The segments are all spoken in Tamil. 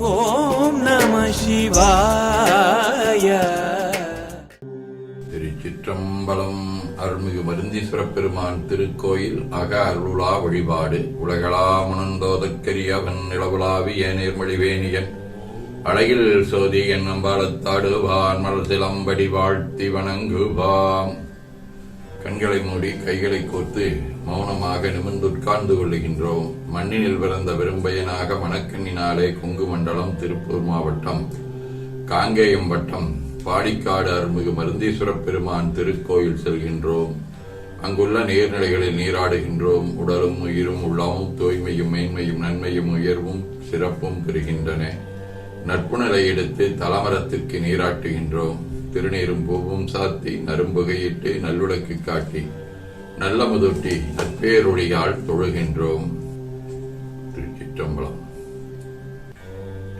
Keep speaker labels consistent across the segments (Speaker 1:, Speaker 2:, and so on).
Speaker 1: ஓம் நம சிவாய.
Speaker 2: திருச்சிற்றம்பலம் அருள்மிகு மருந்தீஸ்வர பெருமான் திருக்கோயில் அக அருளா வழிபாடு உலகளாமணந்தோதற்கரியவன் நிலவுலாவி ஏநேர்மொழிவேணியன் அழகில் சோதி என் அம்பாலத்தாடுவான் மலர் சிலம்படி வாழ்த்தி வணங்குவாம். கண்களை மூடி கைகளை கோர்த்து மௌனமாக நிமிர்ந்து உட்கார்ந்து கொள்ளுகின்றோம். மண்ணினில் பிறந்த பெரும்பயனாக மணக்கண்ணினாலே கொங்கு மண்டலம் திருப்பூர் மாவட்டம் காங்கேயம் வட்டம் பாடிக்காடு அருள்மிகு மருந்தீஸ்வரப் பெருமான் திருக்கோயில் செல்கின்றோம். அங்குள்ள நீர்நிலைகளில் நீராடுகின்றோம். உடலும் உயிரும் உள்ளமும் தூய்மையும் மேன்மையும் நன்மையும் உயர்வும் சிறப்பும் பெறுகின்றன. நட்புணலை எடுத்து தலமரத்திற்கு நீராட்டுகின்றோம். திருநீரும் பூவும் சாத்தி நரும்புகையிட்டு நல்லுடக்கு காட்டி நல்ல முதுட்டி நற்பேரொழியால் தொழுகின்றோம் திருச்சிற்றம்பலம்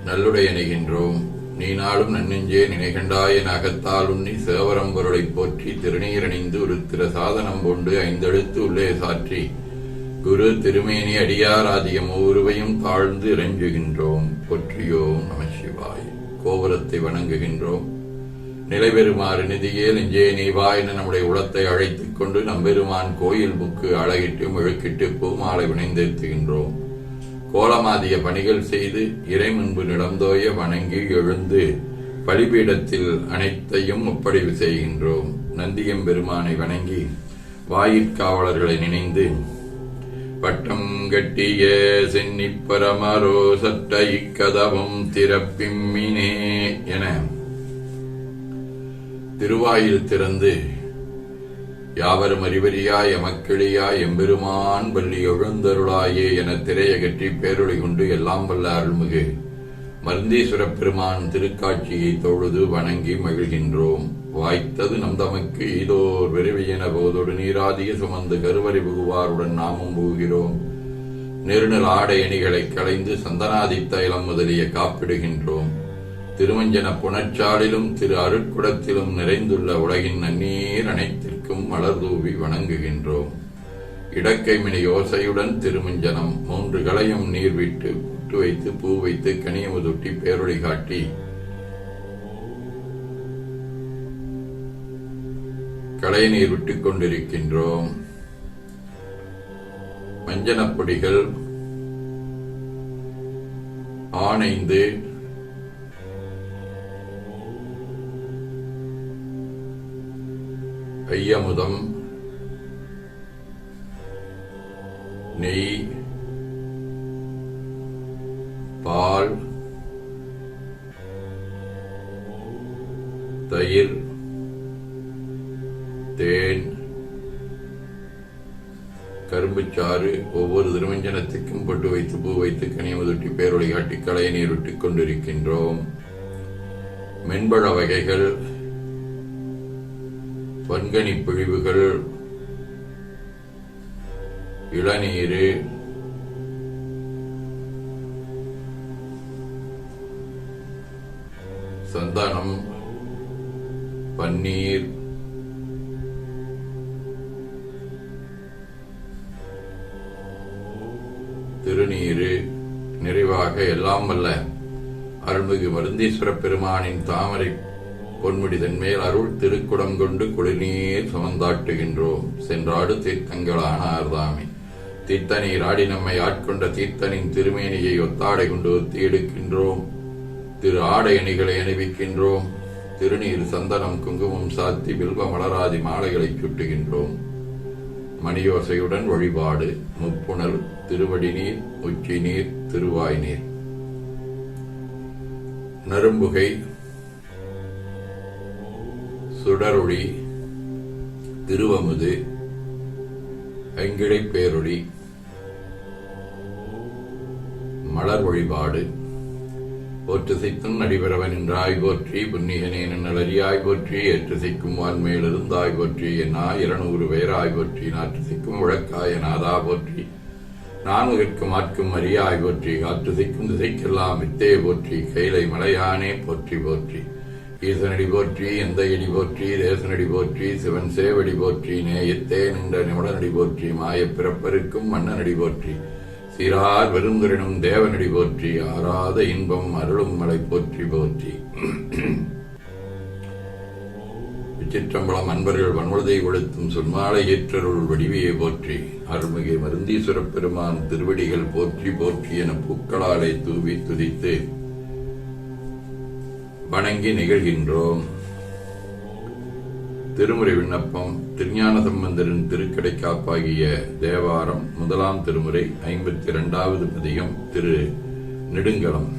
Speaker 2: நல்லுடையணிகின்றோம் நீ நாளும் நன்னெஞ்சே நினைகண்டாய் என அகத்தால் உன்னி சேவரம்பருளைப் போற்றி திருநீரணிந்து ஒரு திர சாதனம் கொண்டு ஐந்தெழுத்து உள்ளே சாற்றி குரு திருமேனி அடியார் ஆதியம் ஒருவையும் தாழ்ந்து இறைஞ்சுகின்றோம். போற்றியோம் நம சிவாய். கோபுரத்தை வணங்குகின்றோம். நிலைபெறுமாறு நிதியே நெஞ்சே நீவா என நம்முடைய உளத்தை அழைத்துக் கொண்டு நம்பெருமான் கோயில் புக்கு அழகிட்டு முழுக்கிட்டு பூமாலை வினைந்திருத்துகின்றோம் கோலமாதிய பணிகள் செய்து இறை முன்பு நிலந்தோய வணங்கி எழுந்து பலிபீடத்தில் அனைத்தையும் ஒப்படைவு செய்கின்றோம். நந்தியம் பெருமானை வணங்கி வாயிற்காவலர்களை நினைந்து பட்டம் கட்டிய சென்னிப் பரமரோ சட்ட இக்கதவம் திறப்பிம்மினே திருவாயில் திறந்து யாவரும் அறிவறியாய் எமக்கிளியாய் எம்பெருமான் பள்ளி எழுந்தருளாயே என திரையகற்றி பேருளை கொண்டு எல்லாம் வல்ல அருள்மிகு மருந்தீஸ்வரப் பெருமான் திருக்காட்சியை தொழுது வணங்கி மகிழ்கின்றோம். வாய்த்தது நம் தமக்கு இதோர் விரைவியன போதொடு நீராதிய சுமந்து கருவறை புகுவாருடன் நாமும் புகுகிறோம் நெருநல் ஆடை அணிகளை களைந்து சந்தனாதி தைலம் முதலிய காப்பிடுகின்றோம். திருமஞ்சன புனச்சாலிலும் திரு அருட்குடத்திலும் நிறைந்துள்ள உலகின் நன்னீர் அனைத்திற்கும் மலர் தூவி வணங்குகின்றோம். இடக்கைமினி யோசையுடன் திருமஞ்சனம் மூன்று களையும் நீர் விட்டு புட்டு வைத்து பூ வைத்து கனியமுதுட்டி பேரொழி காட்டி களை நீர் விட்டுக் கொண்டிருக்கின்றோம். மஞ்சனப்பொடிகள் ஐயமுதம். நெய் பால் தயிர் தேன் கரும்புச்சாறு ஒவ்வொரு திருமஞ்சனத்துக்கும் பொட்டு வைத்து பூ வைத்து கனியமுதொட்டி பேரொழி காட்டி களைய நீர் விட்டுக் கொண்டிருக்கின்றோம். மென்பழ வகைகள் பன்கனி பிழிவுகள் இளநீர் சந்தனம் பன்னீர் திருநீரு நிறைவாக எல்லாம் வல்ல அருள்மிகு மருந்தீஸ்வர பெருமானின் தாமரை பொன்முடிதன் மேல் அருள் திருக்குடம் கொண்டு குளிர்நீர் சுமந்தாட்டுகின்றோம் சென்றாடு தீர்த்தங்களானார்தாமே ஆர்தாமே தீர்த்தநீர் ஆடி நம்மை ஆட்கொண்ட தீர்த்தனின் திருமேனியை ஒத்தாடை கொண்டு ஒத்தி எடுக்கின்றோம். திரு ஆடை அணிகளை அணிவிக்கின்றோம். திருநீர் சந்தனம் குங்குமம் சாத்தி பில்வ மலராதி மாலைகளை சுட்டுகின்றோம். மணியோசையுடன் வழிபாடு முப்புணர் திருவடி நீர் உச்சி நீர் திருவாய் நீர். நரும்புகை சுடரொளி திருவமுது ஐங்கிழை பேரொளி மலர் வழிபாடு போற்றுசைத்தும் நடிபெறவன் என்றாய் போற்றி புன்னிகனேன் நலரியாய் போற்றி ஏற்றுசைக்கும் வான்மேலிருந்தாய் போற்றி என்னா இருநூறு பேராய் போற்றி நாற்றுசைக்கும் உழக்காய நாதா போற்றி நான்முகற்கும் ஆட்கும் அரியாய் போற்றி காற்றுசைக்கும் திசைக்கெல்லாம் வித்தே போற்றி கைலை மலையானே போற்றி போற்றி. ஈசனடி போற்றி எந்த இடி போற்றி தேசனடி போற்றி சிவன் சேவடி போற்றி நேயத்தே நின்ற நிமிடனடி போற்றி மாய பிறப்பருக்கும் மன்னனடி போற்றி. சீரார் வெறுங்குறினும் தேவனடி போற்றி ஆறாத இன்பம் அருளும் மலை போற்றி போற்றி. விச்சிற்றம்பலம் அன்பர்கள் வன்முழுதை கொளுத்தும் சொன்மாலை ஏற்றருள் வடிவியை போற்றி. அருள்மிகு மருந்தீஸ்வரப் பெருமான் திருவடிகள் போற்றி போற்றி என பூக்களாலை தூவி துதித்து வணங்கி நிகழ்கின்றோம். திருமுறை விண்ணப்பம் திருஞான சம்பந்தரின் திருக்கடை காப்பாகிய தேவாரம் முதலாம் திருமுறை ஐம்பத்தி இரண்டாவது பதிகம் திரு. நெடுங்கலம்.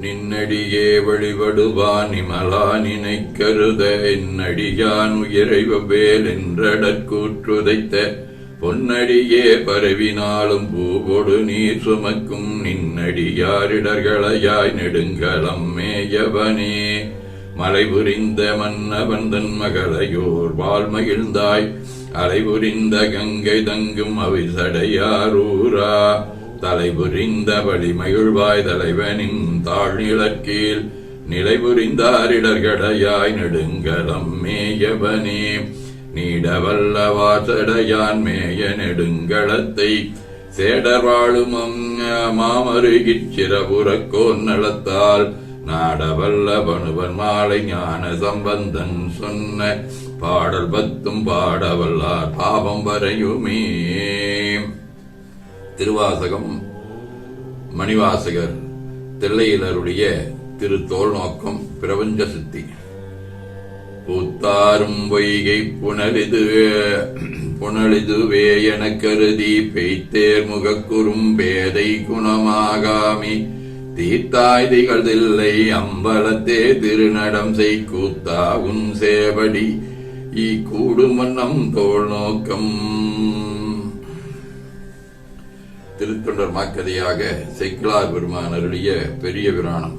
Speaker 2: நின்னடியே வழிபடுவான் இமலா நினை கருத என்னடியான் உயிரைவேல் என்றடற்கூற்றுதைத்த பொன்னடியே பரவினாலும் பூவொடு நீர் சுமக்கும் நின்னடியாரிடர்களையாய் நெடுங்கலம் மேயவனே. மலைபுரிந்த மன்னவன் தன் மகளையோர் வாழ் மகிழ்ந்தாய். அலைபுரிந்த கங்கை தங்கும் அவிசடையாரூரா. தலைபுரிந்த வழிமகிழ்வாய் தலைவனின் தாழ்நிலக்கீழ் நிலைபுரிந்தாரிடர்களையாய் நெடுங்கலம் மேயவனே. நீடவல்ல வாசடையான் மேய நெடுங்களத்தை சேடர் வாழும் மாமருகிச் சிறபுறக்கோன் நலத்தால் நாடவல்ல பணுவன் மாலை ஞான சம்பந்தன் சொன்ன பாடல் பத்தும் பாடவல்லார் பாவம் வரையுமே. திருவாசகம் மணிவாசகர் தில்லையிலருடைய திரு தோல் நோக்கம் பிரபஞ்ச சித்தி. பூத்தாரும் பொய்கை புனலிது புனலிதுவே என கருதி பெய்த்தேர் முகக்குறும் பேதை குணமாகாமி தீர்த்தாய் திகழ்தில்லை அம்பலத்தே திருநடம் செய் கூத்தா உன் சேவடி ஈ கூடுமன்னம் தோல் நோக்கம். திருத்தொண்டர் மாக்கதையாக செக்கிலார் பெருமான் அருளிய பெரிய பிராணம்.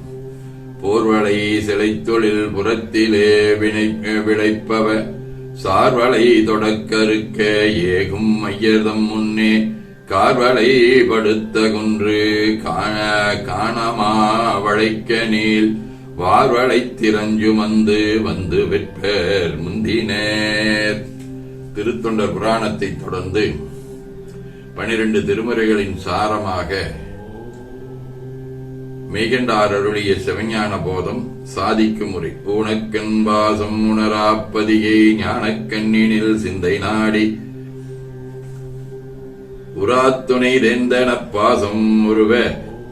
Speaker 2: போர்வளை சிலை தொழில் புறத்திலே வினை விளைப்பவ சார்வளை தொடக்கருக்க ஏகும் ஐயர்தம் முன்னே கார்வளை படுத்த குன்று காண காணமா வளைக்க நீள் வார்வளை திரஞ்சுமந்து வந்து வெற்பர் முந்தினேர். திருத்தொண்டர் புராணத்தை தொடர்ந்து பனிரெண்டு திருமுறைகளின் சாரமாக மெய்கண்டார் அருளிய சிவஞான போதம் சாதிக்கும் முறை. ஊனக்கண் பாசம் உணராப்பதியை ஞானக்கண்ணினில் சிந்தை நாடி. உராத்துணை தேந்தன பாசம் உருவ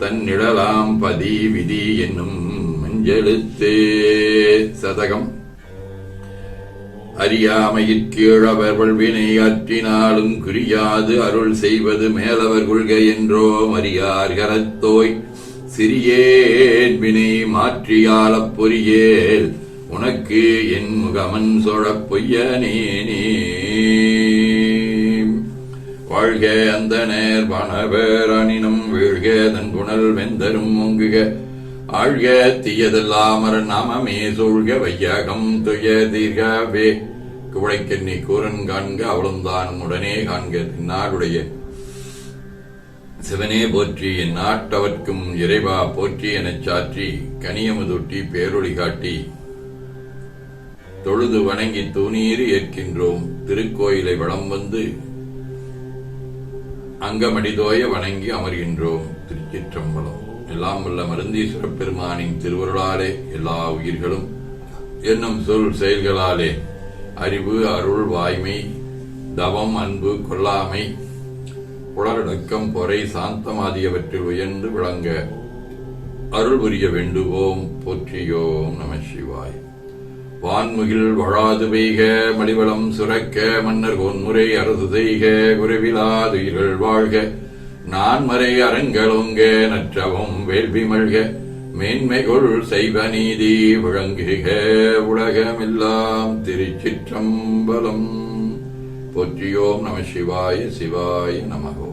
Speaker 2: தன்னிடலாம் பதி விதி என்னும் மஞ்செழுத்தே. சதகம். அறியாமையிற்கீழவர் வல்வினை ஆற்றினாலும் குறியாது அருள் செய்வது மேலவர் கொள்கை என்றோ மரியார் கரத்தோய். சிறியேன் வினை மாற்றியாலப் பொறியேல். உனக்கு என் முகமன் சொழப் பொய்யனேனே வாழ்க அந்த நேர் வனவேரனினும் வீழ்க தன் புனல் வெந்தரும் ஒங்குக ஆழ்க தீயதெல்லாம் நாமமே சூழ்க வையகம் துய தீர்கவே. குவளைக்கண்ணி கூரன் காண்க அவளும்தான் உடனே காண்க நாடுடைய சிவனே போற்றி என் நாட்டவர்க்கும் இறைவா போற்றி எனச் சாற்றி கனியமுதொட்டி பேரொழி காட்டி. தொழுது வணங்கி தூணீறு ஏற்கின்றோம் திருக்கோயிலை வளம் வந்து அங்கமடிதோய வணங்கி அமர்கின்றோம் திருச்சிற்றம்பலம். எல்லாம் உள்ள மருந்தீஸ்வர பெருமானின் திருவருளாலே எல்லா உயிர்களும் என்னும் சொல் செயல்களாலே அறிவு அருள் வாய்மை தவம் அன்பு கொல்லாமை புலரடக்கம் பொறை சாந்தம் ஆகியவற்றில் உயர்ந்து விளங்க அருள் புரிய வேண்டுவோம். போற்றியோம் நம சிவாய். வான்முகில் வழாது பெய்க மலிவளம் சுரக்க மன்னர் கோன்முறை அரசு செய்க குருவிலாதுயிர்கள் வாழ்க. நான்மறை அரங்கலொங்க நற்றவும் வேள்வி மல்க. மேன்மைகொள் செய்வ நீதி விளங்குக உலகமெல்லாம் திருச்சிற்றம்பலம். போற்றியோம் நம சிவாய சிவாய நமகோ